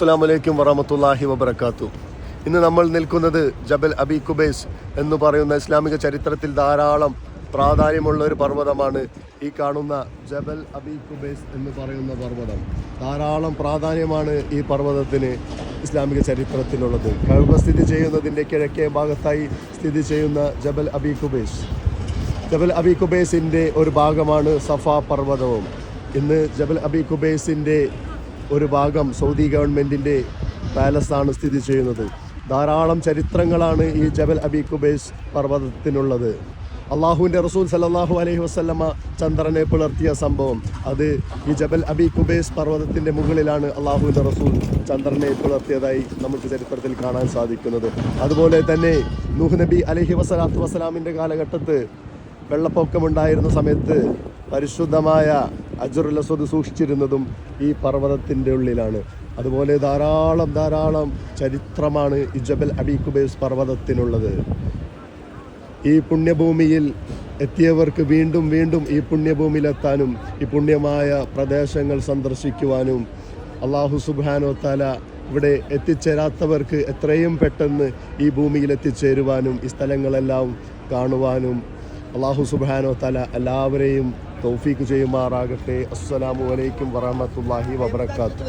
അസ്സാം വലൈക്കും വറഹമത്തല്ലാഹി വബർക്കാത്തു ഇന്ന് നമ്മൾ നിൽക്കുന്നത് ജബൽ അബി കുബൈസ് എന്ന് പറയുന്ന ഇസ്ലാമിക ചരിത്രത്തിൽ ധാരാളം പ്രാധാന്യമുള്ള ഒരു പർവതമാണ്. ഈ കാണുന്ന ജബൽ അബി കുബൈസ് എന്ന് പറയുന്ന പർവതം. ധാരാളം പ്രാധാന്യമാണ് ഈ പർവതത്തിന് ഇസ്ലാമിക ചരിത്രത്തിലുള്ളത്. കഴുവ സ്ഥിതി ചെയ്യുന്നതിന്റെ കിഴക്കേ ഭാഗത്തായി സ്ഥിതി ചെയ്യുന്ന ജബൽ അബി കുബൈസ്. ജബൽ അബി കുബൈസിന്റെ ഒരു ഭാഗമാണ് സഫ പർവതവും. ഇന്ന് ജബൽ അബി കുബൈസിന്റെ ഒരു ഭാഗം സൗദി ഗവൺമെന്റിന്റെ പാലസാണ് സ്ഥിതി ചെയ്യുന്നത്. ധാരാളം ചരിത്രങ്ങളാണ് ഈ ജബൽ അബി കുബേസ് പർവതത്തിനുള്ളത്. അള്ളാഹുവിന്റെ റസൂൽ സല്ലല്ലാഹു അലൈഹി വസ്ലമ ചന്ദ്രനെ പുലർത്തിയ സംഭവം. അത് ഈ ജബൽ അബി കുബേസ് പർവതത്തിന്റെ മുകളിലാണ് അള്ളാഹുവിന്റെ റസൂൽ ചന്ദ്രനെ പുലർത്തിയതായി നമുക്ക് ചരിത്രത്തിൽ കാണാൻ സാധിക്കുന്നത്. അതുപോലെ തന്നെ നൂഹ് നബി അലഹി വസലാത്തു വസ്സലാമിന്റെ കാലഘട്ടത്ത് വെള്ളപ്പൊക്കമുണ്ടായിരുന്ന സമയത്ത് പരിശുദ്ധമായ അജുറുൽ അസദ് സൂക്ഷിച്ചിരുന്നതും ഈ പർവതത്തിന്റെ ഉള്ളിലാണ്. അതുപോലെ ധാരാളം ധാരാളം ചരിത്രമാണ് ഇജബൽ ജബൽ അബി കുബൈസ് പർവതത്തിനുള്ളത്. ഈ പുണ്യഭൂമിയിൽ എത്തിയവർക്ക് വീണ്ടും വീണ്ടും ഈ പുണ്യഭൂമിയിലെത്താനും ഈ പുണ്യമായ പ്രദേശങ്ങൾ സന്ദർശിക്കുവാനും അള്ളാഹു സുബാനോ തല ഇവിടെ എത്തിച്ചേരാത്തവർക്ക് എത്രയും പെട്ടെന്ന് ഈ ഭൂമിയിൽ എത്തിച്ചേരുവാനും ഈ സ്ഥലങ്ങളെല്ലാം കാണുവാനും അള്ളാഹു സുബാനോ തല എല്ലാവരെയും തൗഫീക്ക് ചെയ്യുമാറാകട്ടെ. അസ്സലാമു അലൈക്കും വറഹമത്തല്ലാഹി വബർക്കാത്തു